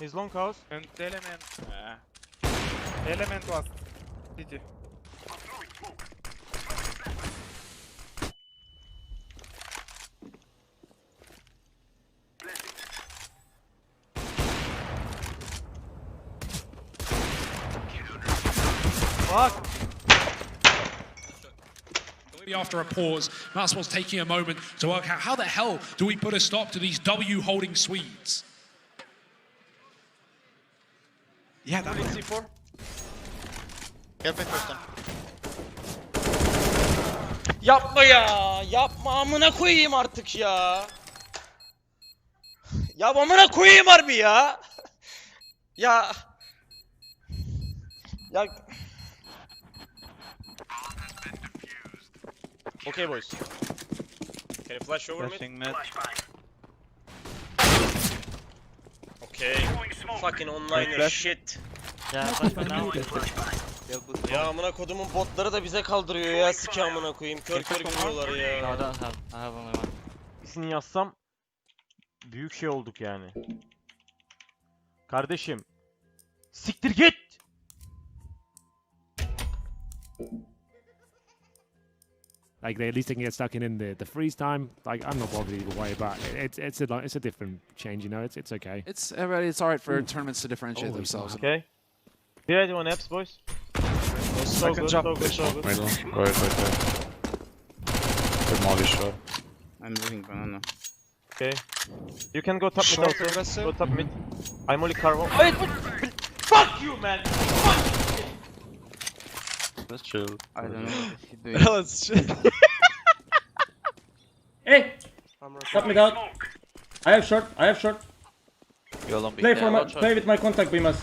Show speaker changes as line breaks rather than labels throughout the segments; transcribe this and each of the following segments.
He's long house.
And the element. Uh, the element was CT.
Fuck.
After a pause, Maxwell's taking a moment to work out how the hell do we put a stop to these W holding Swedes?
Yeah, that is
C4.
Gel back first.
Yapma ya. Yapma amına koyayım artık ya. Ya amına koyayım harbi ya. ya. Ya. Okay boys. Can you flash over me?
Flashing mid.
Okay. Fucking onliner
flash.
shit.
Yeah,
Microphone muted.
Ya amına kodumun botları da bize kaldırıyor ya siki amına koyayım. Kör kör
I
ya.
I have only one.
İsmini yazsam büyük şey olduk yani. Kardeşim. Siktir git.
Like they, at least they can get stuck in in the, the freeze time. Like I'm not bothered either way, but it's it's a it's a different change, you know. It's it's okay.
It's everybody. It's all right for tournaments to differentiate
Holy
themselves.
Okay. You ready on apps boys. So
Second
good,
jump.
so good, so good.
Middle. Go ahead, right there. Good molly shot.
I'm moving banana.
Okay. You can go top mid also.
aggressive.
Go top mid. I'm only carvo. Wait, wait. Fuck you, man.
Let's chill.
I don't know what he's doing.
Let's chill.
Hey, stop me down. I have short. I have short.
You're alone
Play for my, play with my contact, Bimas.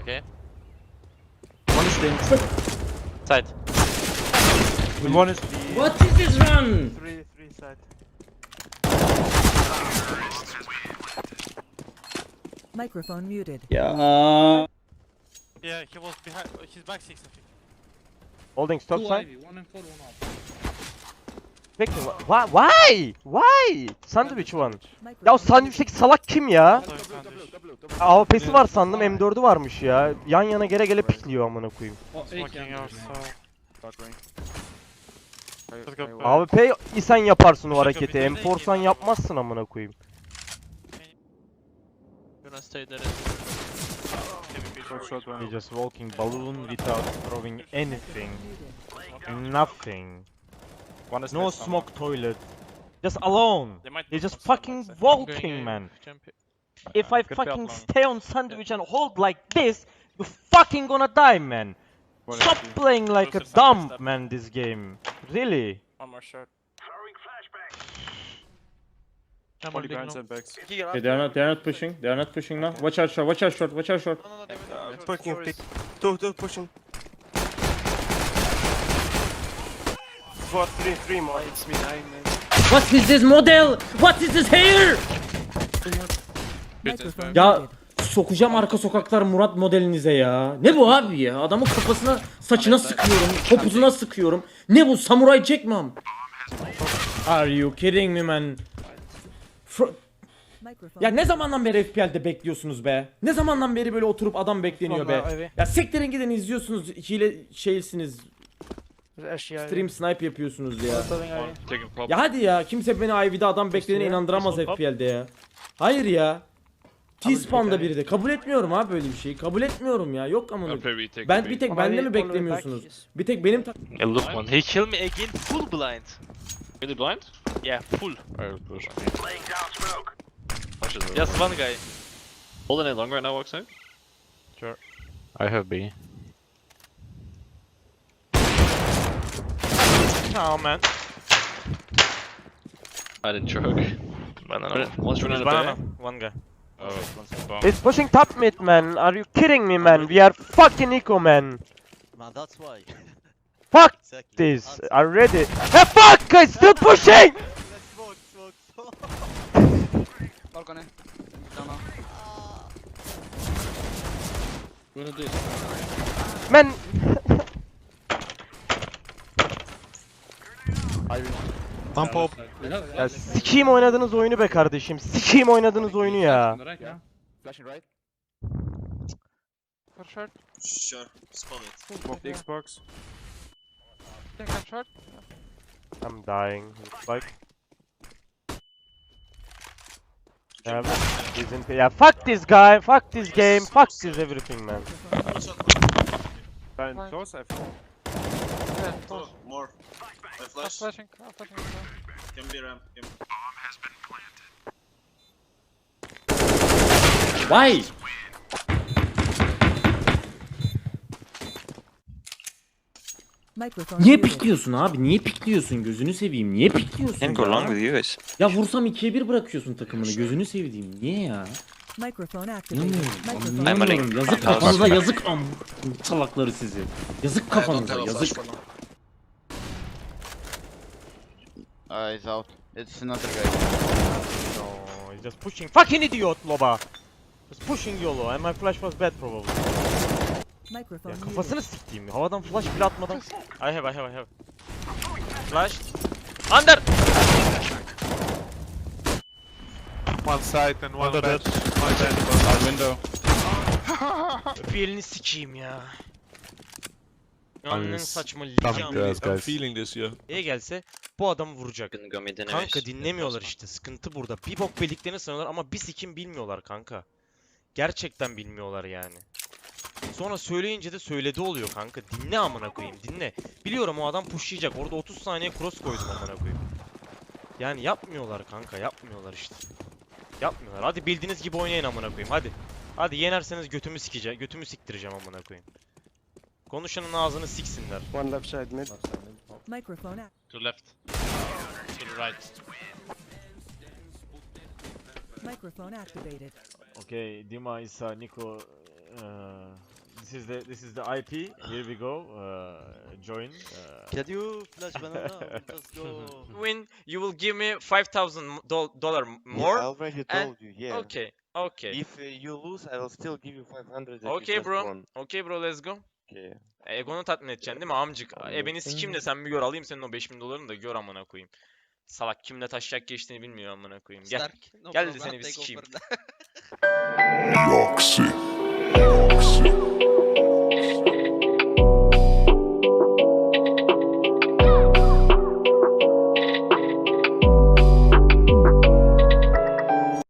Okay.
One is linked.
Side.
One is
What is this run?
three, three side.
Microphone muted.
Ya.
Yeah, he was behind. He's back six, I think.
Holding stop side.
Ivy, one and four, one off.
Bekle. Why? Why? Why? Sandwich one. Ya o sandviçteki salak kim ya? AWP'si var sandım M4'ü varmış ya. Yan yana gele gele pikliyor amına koyayım.
Smoking out, so. Let's go. uh,
AWP isen yaparsın o hareketi.
bir de
M4 san
değil.
yapmazsın amına koyayım.
Gonna stay there.
He just walking balloon without throwing anything. Nothing.
One is
No
mid,
smoke toilet. Just alone.
They might
He's just fucking
someone
walking man.
Jump it.
If I fucking stay on sandwich and hold like this, you're fucking gonna die man. Stop playing like a
Closer
dumb man this game. Really?
One more shot.
I'm on big no.
Okay, they are not. They are not pushing. They are not pushing now. Watch out short. Watch out short. Watch out short.
No, no, they were there.
Fucking
Four
pick. Two, two pushing. Four, three, three more. It's me nine, man.
What is this model? What is this hair? Ya sokacağım arka sokaklar Murat modelinize ya. Ne bu abi ya? Adamın kafasına, saçına sıkıyorum, topuzuna sıkıyorum. Ne bu? Samuray Jack mi? am? Are you kidding me man? Fro- ya ne zamandan beri FPL'de bekliyorsunuz be? Ne zamandan beri böyle oturup adam bekleniyor be? Ya siktirin gidin izliyorsunuz. Hile şeysiniz. Stream snipe yapıyorsunuz ya.
Taking.
Ya hadi ya kimse beni Ivy'de adam beklediğine inandıramaz FPL'de ya. Hayır ya. T-spawn'da biri de. Kabul etmiyorum abi böyle bir şeyi. Kabul etmiyorum ya. Yok
we take
Ben
B.
bir tek bende mi beklemiyorsunuz? Bir tek benim ta-
Yeah, look. He killed me again full blind.
Really blind?
Yeah, full.
Alright, push. Push is
Just one guy.
Holding it long right now, Oxide? Sure. I have B.
No man.
I didn't choke.
Banana.
One's running
Banana. One guy.
Oh, one's bomb.
It's pushing top mid man. Are you kidding me man? We are fucking eco man.
Man, that's why.
Fuck this. Are ready? Hey fuck guys still pushing.
Smoke, smoke, smoke.
Balcony. Banana.
Gonna do it.
Man
Pump up.
ya sikeyim oynadığınız oyunu be kardeşim. Sikeyim oynadığınız oyunu ya.
Flashing right.
For short.
Sure. Spawn it.
Xbox. Think I'm short.
I'm dying. Looks like. Yeah, he's in. Yeah, fuck this guy. Fuck this game. Fuck this everything, man.
Fine.
Fine.
Close, I think.
Yeah, oh, more. I
I'm flashing. I'm flashing. as well.
Can be ramp. Can
Why? Niye pikliyorsun abi? Niye pikliyorsun? Gözünü seveyim. Niye pikliyorsun
Can go
ya?
long with you guys.
Ya vursam ikiye bir bırakıyorsun takımını. Gözünü sevdiğim. Niye ya?
Microphone activated.
İnanmıyorum.
Microphone
I'm a
İnanmıyorum.
link.
Yazık kafanıza yazık am salakları sizi. Yazık kafanıza yazık.
Uh, he's out. It's another guy.
No, he's just pushing. Fucking idiot, Loba. Just pushing YOLO, and my flash was bad probably. Ya kafasını siktiğim. Havadan flash bile atmadan. I have, I have, I have. Flash. Under.
One side and one bench.
Out window.
Bir elini sikeyim ya. Annenin saçma
I'm feeling this, yeah.
Neye gelse bu adamı vuracak. Kanka dinlemiyorlar işte. Sıkıntı burada. Bir bok bildiklerini sanıyorlar ama bir sikim bilmiyorlar kanka. Gerçekten bilmiyorlar yani. Sonra söyleyince de söyledi oluyor kanka. Dinle amına koyayım dinle. Biliyorum o adam pushlayacak. Orada 30 saniye cross koydum amına koyayım. Yani yapmıyorlar kanka yapmıyorlar işte. Yapmıyorlar. Hadi bildiğiniz gibi oynayın amına koyayım hadi. Hadi yenerseniz götümü sikeceğim. Götümü siktireceğim amına koyayım. Konuşanın ağzını siksinler.
One left side mid.
Microphone act-
To left. To the right.
Microphone activated.
Okay, Dima is uh, Nico. Uh, this is the this is the IP. Here we go. Uh, join. Uh,
Can you flash banana? Let's go.
win, you will give me five thousand dollar more.
already
and-
you, yeah.
Okay, okay,
If uh, you lose, I will still give you 500.
Okay, bro. okay, bro, let's go.
Okay.
Egon'u tatmin edeceksin değil mi amcık? Ebeni sikeyim de sen bir gör alayım senin o 5000 dolarını da gör amına koyayım. Salak kimle taşacak geçtiğini bilmiyor amına koyayım. Gel. Gel de seni bir sikeyim.